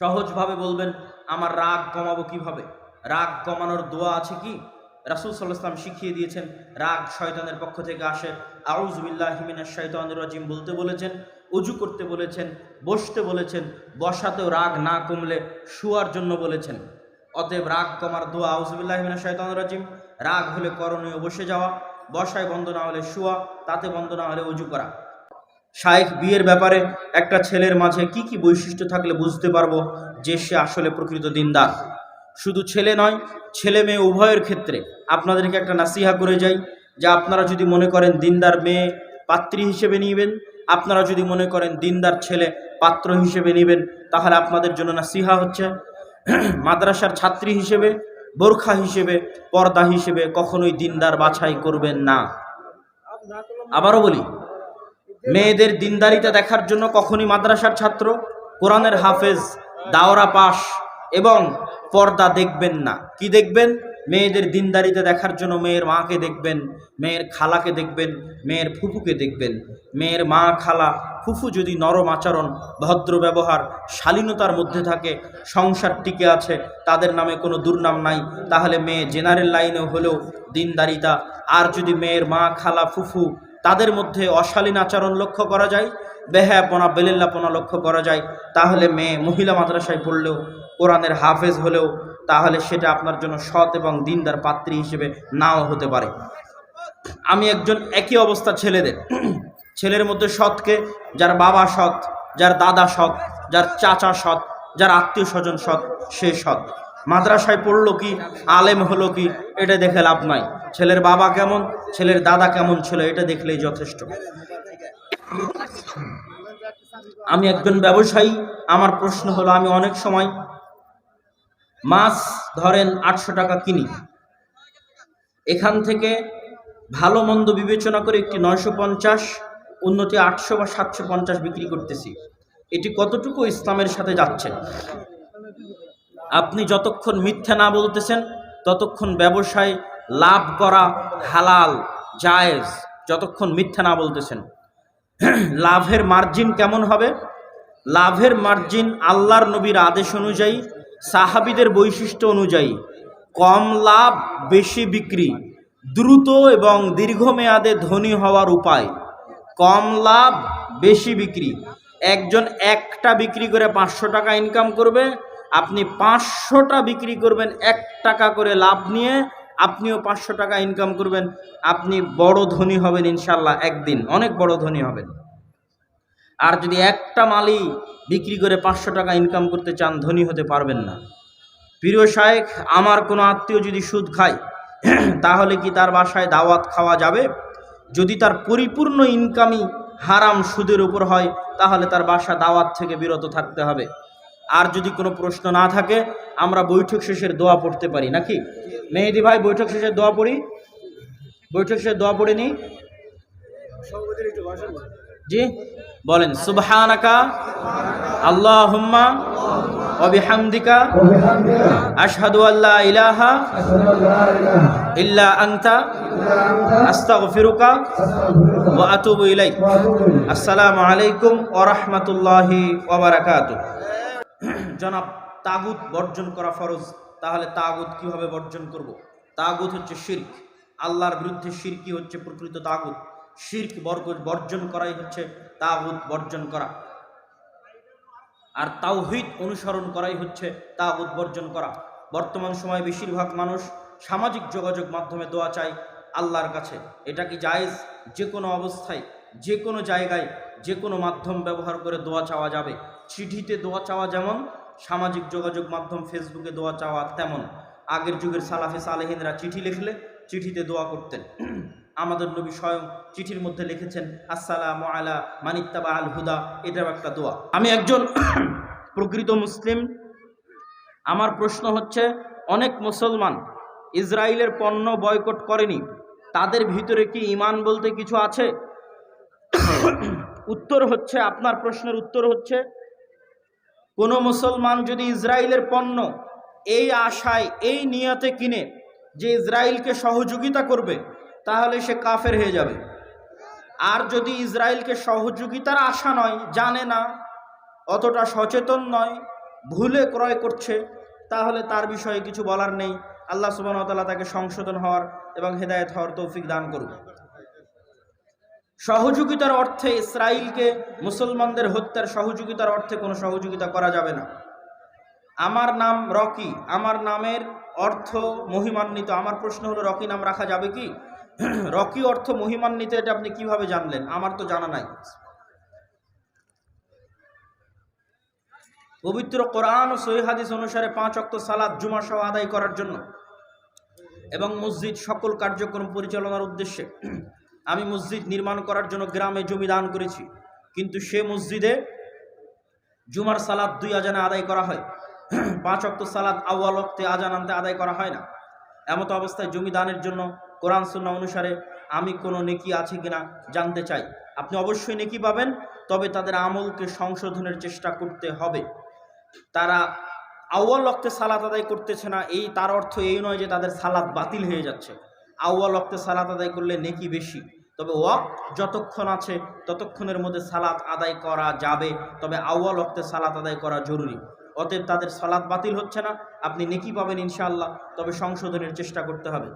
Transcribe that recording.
সহজভাবে বলবেন, আমার রাগ কমাবো কীভাবে? রাগ কমানোর দোয়া আছে কি? রাসুল সাল্লাহাম শিখিয়ে দিয়েছেন, রাগ শয়তানের পক্ষ থেকে আসে। আউজবিল্লাহ হিমিনা শৈতানুর রাজিম বলতে বলেছেন, উজু করতে বলেছেন, বসতে বলেছেন, বসাতেও রাগ না কমলে শুয়ার জন্য বলেছেন। অতএব রাগ কমার দোয়া আউজবিল্লাহ হিমিনা শৈতানুর রাজিম। রাগ হলে করণীয় বসে যাওয়া, বসায় বন্ধ না হলে শুয়া, তাতে বন্ধ না হলে উজু করা। শায়েখ বিয়ের ব্যাপারে একটা ছেলের মাঝে কি কি বৈশিষ্ট্য থাকলে বুঝতে পারব যে সে আসলে প্রকৃত দিনদার? শুধু ছেলে নয়, ছেলে মেয়ে উভয়ের ক্ষেত্রে আপনাদেরকে একটা নাসিহা করে যাই যে আপনারা যদি মনে করেন দিনদার মেয়ে পাত্রী হিসেবে নিবেন, আপনারা যদি মনে করেন দিনদার ছেলে পাত্র হিসেবে নেবেন, তাহলে আপনাদের জন্য নাসিহা হচ্ছে মাদ্রাসার ছাত্রী হিসেবে, বোরখা হিসেবে, পর্দা হিসেবে কখনোই দিনদার বাছাই করবেন না। আবারও বলি মেয়েদের দিনদারিতা দেখার জন্য কখনই মাদ্রাসার ছাত্র, কোরআনের হাফেজ, দাওরা পাশ এবং পর্দা দেখবেন না। কি দেখবেন? মেয়েদের দিনদারিতা দেখার জন্য মেয়ের মাকে দেখবেন, মেয়ের খালাকে দেখবেন, মেয়ের ফুফুকে দেখবেন। মেয়ের মা, খালা, ফুফু যদি নরম আচরণ, ভদ্র ব্যবহার, শালীনতার মধ্যে থাকে, সংসার টিকে আছে, তাদের নামে কোনো দুর্নাম নাই, তাহলে মেয়ে জেনারেল লাইনে হলেও দিনদারিতা। আর যদি মেয়ের মা, খালা, ফুফু তাদের মধ্যে অশালীন আচরণ লক্ষ্য করা যায়, বেহায়াপনা, বেলেল্লাপনা লক্ষ্য করা যায়। তাহলে মেয়ে মহিলা মাদ্রাসায় পড়লেও, কোরআনের হাফেজ হলেও, তাহলে সেটা আপনার জন্য সৎ এবং দিনদার পাত্রী হিসেবে নাও হতে পারে। আমি একজন একই অবস্থা ছেলেদের। ছেলের মধ্যে সৎকে, যার বাবা সৎ, যার দাদা সৎ, যার চাচা সৎ, যার আত্মীয় স্বজন সৎ, সে সৎ। মাদ্রাসায় পড়ল কি? আলেম হলো কি? এটা দেখে লাভ নাই। ছেলের বাবা কেমন? ছেলের দাদা কেমন ছিল? এটা দেখলেই যথেষ্ট। আমি একজন ব্যবসায়ী। আমার প্রশ্ন হলো, আমি অনেক সময় মাছ ধরেন আটশো টাকা কিনি। এখান থেকে ভালো মন্দ বিবেচনা করে একটি নয়শো পঞ্চাশ উন্নতি আটশো বা সাতশো পঞ্চাশ বিক্রি করতেছি। এটি কতটুকু ইসলামের সাথে যাচ্ছে? আপনি যতক্ষণ মিথ্যা না বলতেছেন, ততক্ষণ ব্যবসায় লাভ করা হালাল, জায়েজ, যতক্ষণ মিথ্যা না বলতেছেন। লাভের মার্জিন কেমন হবে? লাভের মার্জিন আল্লাহর নবীর আদেশ অনুযায়ী, সাহাবিদের বৈশিষ্ট্য অনুযায়ী, কম লাভ, বেশি বিক্রি, দ্রুত এবং দীর্ঘমেয়াদে ধনী হওয়ার উপায়। কম লাভ, বেশি বিক্রি। একজন একটা বিক্রি করে পাঁচশো টাকা ইনকাম করবে আপনি পাঁচশোটা বিক্রি করবেন, এক টাকা করে লাভ নিয়ে আপনিও পাঁচশো টাকা ইনকাম করবেন। আপনি বড় ধনী হবেন ইনশাল্লাহ, একদিন। অনেক বড় ধনী হবেন। আর যদি একটা মালই বিক্রি করে পাঁচশো টাকা ইনকাম করতে চান, ধনী হতে পারবেন না। প্রিয় শায়েখ, আমার কোনো আত্মীয় যদি সুদ খায়, তাহলে কি তার বাসায় দাওয়াত খাওয়া যাবে? যদি তার পরিপূর্ণ ইনকামই হারাম সুদের উপর হয়, তাহলে তার বাসা দাওয়াত থেকে বিরত থাকতে হবে। আর যদি কোনো প্রশ্ন না থাকে, আমরা বৈঠক শেষের দোয়া পড়তে পারি, নাকি? মেহেদি ভাই, বৈঠক শেষের দোয়া পড়ি? বৈঠক শেষের দোয়া পড়ে নি? জি, বলেন, সুবহানাকা, আল্লাহুম্মা, ওয়া বিহামদিকা, আশহাদু আল্লা ইলাহা ইল্লা আনতা, আস্তাগফিরুকা ওয়া আতুবু ইলাইক। আসসালামু আলাইকুম ওয়া রাহমাতুল্লাহি ওয়া বারাকাতুহু। জনাব, তাগুত বর্জন করা ফরজ। তাহলে তাগুত কীভাবে বর্জন করব? তাগুত হচ্ছে শির্ক। আল্লাহর বিরুদ্ধে শিরকি হচ্ছে প্রকৃত তাগুত। শির্ক বর্গ, বর্জন করাই হচ্ছে তাগুত বর্জন করা। আর তাওহিদ অনুসরণ করাই হচ্ছে তাগুত বর্জন করা। বর্তমান সময়ে বেশিরভাগ মানুষ সামাজিক যোগাযোগ মাধ্যমে দোয়া চায় আল্লাহর কাছে। এটা কি জায়েজ? যে কোনো অবস্থায়। যে কোনো জায়গায় যে কোনো মাধ্যম ব্যবহার করে দোয়া চাওয়া যাবে। চিঠিতে দোয়া চাওয়া যেমন, সামাজিক যোগাযোগ মাধ্যম ফেসবুকে দোয়া চাওয়া তেমন। আগের যুগের সালাফে সালেহিনরা চিঠি লিখলে চিঠিতে দোয়া করতেন। আমাদের নবী স্বয়ং চিঠির মধ্যে লিখেছেন, আসসালাম আলা মানিত্তাবা আল হুদা। এটাও একটা দোয়া। আমি একজন প্রকৃত মুসলিম। আমার প্রশ্ন হচ্ছে, অনেক মুসলমান ইসরায়েলের পণ্য বয়কট করেনি, তাদের ভিতরে কি ইমান বলতে কিছু আছে? উত্তর হচ্ছে, আপনার প্রশ্নের উত্তর হচ্ছে, কোনো মুসলমান যদি ইসরায়েলের পণ্য এই আশায়, এই নিয়তে কিনে, যে ইসরায়েলকে সহযোগিতা করবে, তাহলে সে কাফের হয়ে যাবে। আর যদি ইসরায়েলকে সহযোগিতার আশা নয়, জানে না, অতটা সচেতন নয়, ভুলে ক্রয় করছে, তাহলে তার বিষয়ে কিছু বলার নেই। আল্লাহ সুবাহতাল্লাহ তাকে সংশোধন হওয়ার এবং হেদায়েত হওয়ার তৌফিক দান করুন সহযোগিতার অর্থে ইসরায়েলকে মুসলমানদের হত্যার সহযোগিতার অর্থে কোনো সহযোগিতা করা যাবে না। আমার নাম রকি, আমার নামের অর্থ মহিমান্বিত। আমার প্রশ্ন হলো, রকি নাম রাখা যাবে কি? রকি অর্থ মহিমান্বিত, এটা আপনি কীভাবে জানলেন? আমার তো জানা নাই। পবিত্র কোরআন ও সহি হাদিস অনুসারে পাঁচ অক্ত সালাদ জুমা সহ আদায় করার জন্য এবং মসজিদ সকল কার্যক্রম পরিচালনার উদ্দেশ্যে আমি মসজিদ নির্মাণ করার জন্য গ্রামে জমি দান করেছি। কিন্তু সে মসজিদে জুমার সালাদ দুই আজানে আদায় করা হয়। পাঁচ অক্ত সালাদ আউয়াল অক্তে আজান আনতে আদায় করা হয় না। এমতো অবস্থায় জমি দানের জন্য কোরআন সুন্না অনুসারে আমি কোনো নেকি আছে কিনা জানতে চাই। আপনি অবশ্যই নেকি পাবেন, তবে তাদের আমলকে সংশোধনের চেষ্টা করতে হবে। তারা আউয়াল অক্তে সালাত আদায় করতেছে না, এই তার অর্থ এই নয় যে তাদের সালাদ বাতিল হয়ে যাচ্ছে। আউয়াল অক্তে সালাত আদায় করলে নেকি বেশি। তবে ওয়াক যতক্ষণ আছে, ততক্ষণের মধ্যে সালাত আদায় করা যাবে। তবে আউয়াল অক্তে সালাত আদায় করা জরুরি। অতএব তাদের সালাত বাতিল হচ্ছে না। আপনি নেকি পাবেন ইনশাআল্লাহ। তবে সংশোধনের চেষ্টা করতে হবে।